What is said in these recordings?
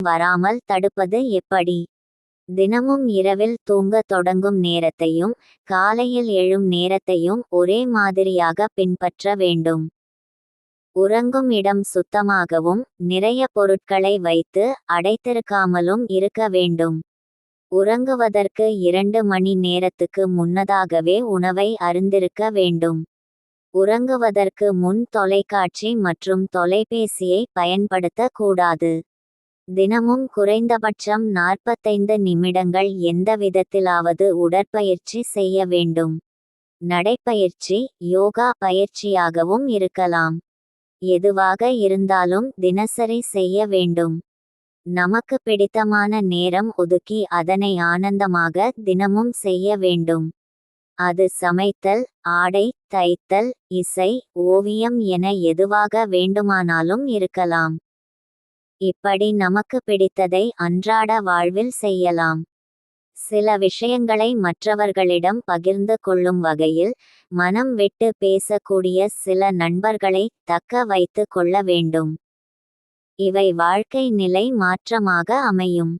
வராமல் தடுப்பது எப்படி? தினமும் இரவில் தூங்க தொடங்கும் நேரத்தையும் காலையில் எழும் நேரத்தையும் ஒரே மாதிரியாக பின்பற்ற வேண்டும். உறங்கும் இடம் சுத்தமாகவும் நிறைய பொருட்களை வைத்து அடைத்திருக்காமலும் இருக்க வேண்டும். உறங்குவதற்கு இரண்டு மணி நேரத்துக்கு முன்னதாகவே உணவை அருந்திருக்க வேண்டும். உறங்குவதற்கு முன் தொலைக்காட்சி மற்றும் தொலைபேசியை பயன்படுத்தக்கூடாது தினமும் குறைந்தபட்சம் நாற்பத்தைந்து நிமிடங்கள் எந்த விதத்திலாவது உடற்பயிற்சி செய்ய வேண்டும். நடைப்பயிற்சி யோகா பயிற்சியாகவும் இருக்கலாம். எதுவாக இருந்தாலும் தினசரி செய்ய வேண்டும். நமக்கு பிடித்தமான நேரம் ஒதுக்கி அதனை ஆனந்தமாக தினமும் செய்ய வேண்டும். அது சமைத்தல் ஆடை தைத்தல் இசை ஓவியம் என எதுவாக வேண்டுமானாலும் இருக்கலாம். இப்படி நமக்கு பிடித்ததை அன்றாட வாழ்வில் செய்யலாம். சில விஷயங்களை மற்றவர்களிடம் பகிர்ந்து கொள்ளும் வகையில் மனம் விட்டு பேசக்கூடிய சில நண்பர்களை தக்க வைத்து கொள்ள வேண்டும். இவை வாழ்க்கை நிலை மாற்றமாக அமையும்.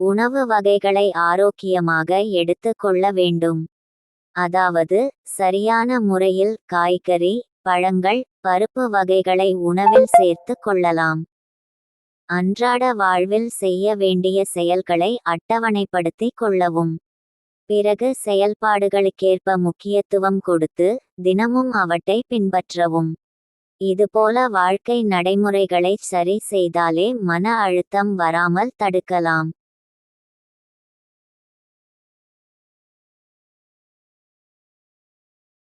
உணவு வகைகளை ஆரோக்கியமாக எடுத்து கொள்ள வேண்டும். அதாவது சரியான முறையில் காய்கறி பழங்கள் பருப்பு வகைகளை உணவில் சேர்த்து கொள்ளலாம். அன்றாட வாழ்வில் செய்ய வேண்டிய செயல்களை அட்டவணைப்படுத்தி கொள்ளவும். பிறகு செயல்பாடுகளுக்கேற்ப முக்கியத்துவம் கொடுத்து தினமும் அவற்றை பின்பற்றவும். இதுபோல வாழ்க்கை நடைமுறைகளை சரி செய்தாலே மன அழுத்தம் வராமல் தடுக்கலாம்.